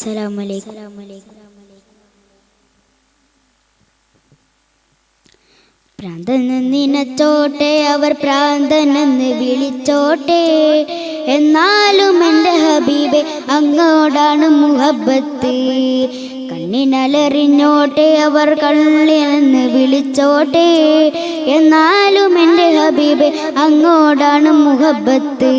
അസ്സലാമലൈക്കും. പ്രാന്തനെന്ന് നിനച്ചോട്ടെ അവർ പ്രാന്തനെന്ന് വിളിച്ചോട്ടെ. എന്നാലും എന്റെ ഹബീബെ അങ്ങോടാണ് മുഹബത്ത് കണ്ണിനലറിഞ്ഞോട്ടെ അവർ കള്ളിനെന്ന് വിളിച്ചോട്ടെ. എന്നാലും എന്റെ ഹബീബ് അങ്ങോടാണ് മുഹബത്ത്.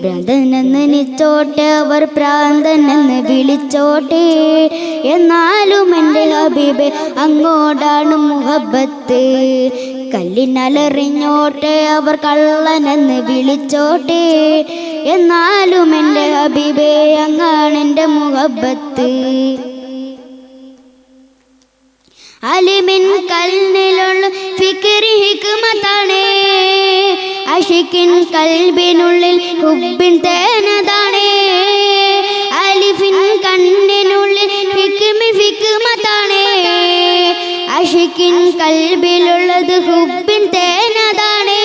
ബ്രതനെന്ന് നിച്ചോട്ടെ അവർ പ്രാന്തനെന്ന് വിളിച്ചോട്ടെ. എന്നാലും എന്റെ ഹബീബ് അങ്ങോടാണ് മുഹബത്ത്. കല്ലിനലറിഞ്ഞോട്ടെ അവർ കള്ളനെന്ന് വിളിച്ചോട്ടെ. എന്നാലും എന്റെ ഹബീബേ അങ്ങാണ് എന്റെ മുഹബത്ത്. അലിമിൻ കല്ലിലുള്ള ഫിക്രി ഹിക്മത്താണ്. അഷിക്കിൻ കൽബിനുള്ളിൽ ഹുബിൻ തേനതാണ്. അലിഫിൻ കണ്ണിനുള്ളിൽ ഫിക്മി ഫിക്മത്താണ്. അഷിക്കിൻ കൽബിലുള്ളത് ഹുബിൻ തേനതാണ്.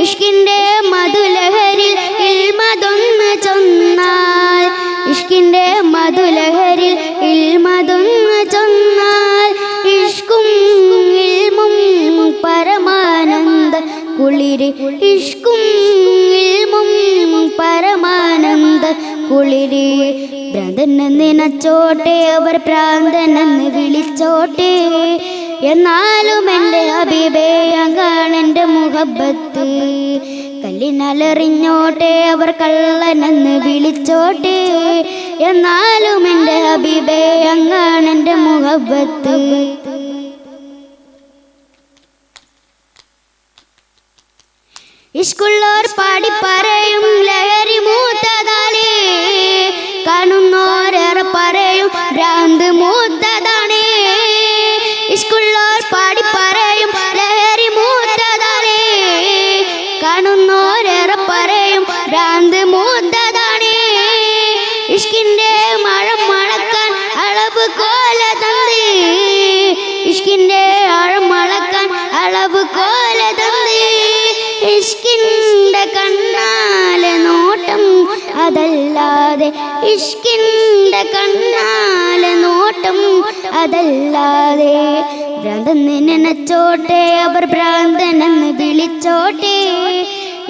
ഇഷ്കിന്റെ മധുലഹരിൽ ഇൽമതൊന്ന് ചൊന്നാൽ. ഇഷ്കിന്റെ മധുലഹരിൽ ഇൽമതൊന്ന് ചൊന്നാൽ. കുളിര് ഇഷ്കും പരമാനന്ദ കുളിര്. ഭ്രാന്തന് നിനച്ചോട്ടെ അവർ പ്രാന്തനെന്ന് വിളിച്ചോട്ടെ. എന്നാലും എന്റെ അഭിപേയം കാണെന്റെ മുഖബത്ത് കല്ലിനലറിഞ്ഞോട്ടെ അവർ കള്ളനെന്ന് വിളിച്ചോട്ടെ. എന്നാലും എന്റെ അഭിപേയം കാണെന്റെ മുഹബത്ത് ഇഷ്കുള്ളോർ പറയും ലഹരി മൂത്തതാണ് അതല്ലാതെ ഇഷ്കിന്റെ കണ്ണാലെ നോട്ടം അതല്ലാതെ ഭ്രാന്തന് നനച്ചോട്ടെ അവർ ഭ്രാന്തനെന്ന് വിളിച്ചോട്ടെ.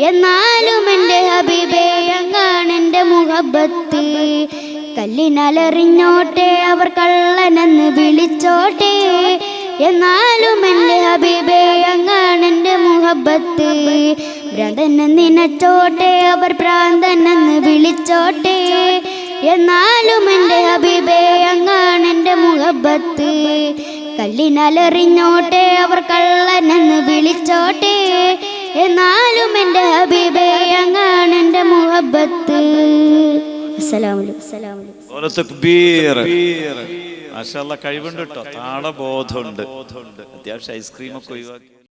എന്നാലും എന്റെ ഹബീബേ അങ്ങാണ് എന്റെ മുഹബത്ത്. കല്ലിനലറിഞ്ഞോട്ടെ അവർ കള്ളനെന്ന് വിളിച്ചോട്ടെ. എന്നാലും എന്റെ ഹബീബേ അങ്ങാണ് എന്റെ മുഹബത്ത്. ഭ്രാന്തനെ നിനച്ചോട്ടെ അവർ ഭ്രാന്തനെന്ന് വിളിച്ചോട്ടെ. എന്നാലും എന്റെ ഹബീബേ അങ്ങാണ് എന്റെ മുഖബത്ത് കല്ലിനാലെറിഞ്ഞോട്ടെ അവർ കള്ളനെന്ന് വിളിച്ചോട്ടെ. എന്നാലും എന്റെ ഹബീബേ അങ്ങാണ് എന്റെ മുഹബത്ത്. കഴിവുണ്ട് കേട്ടോ. താളബോധമുണ്ട് അത്യാവശ്യം ഐസ്ക്രീം ഒക്കെ ഒഴിവാക്കി.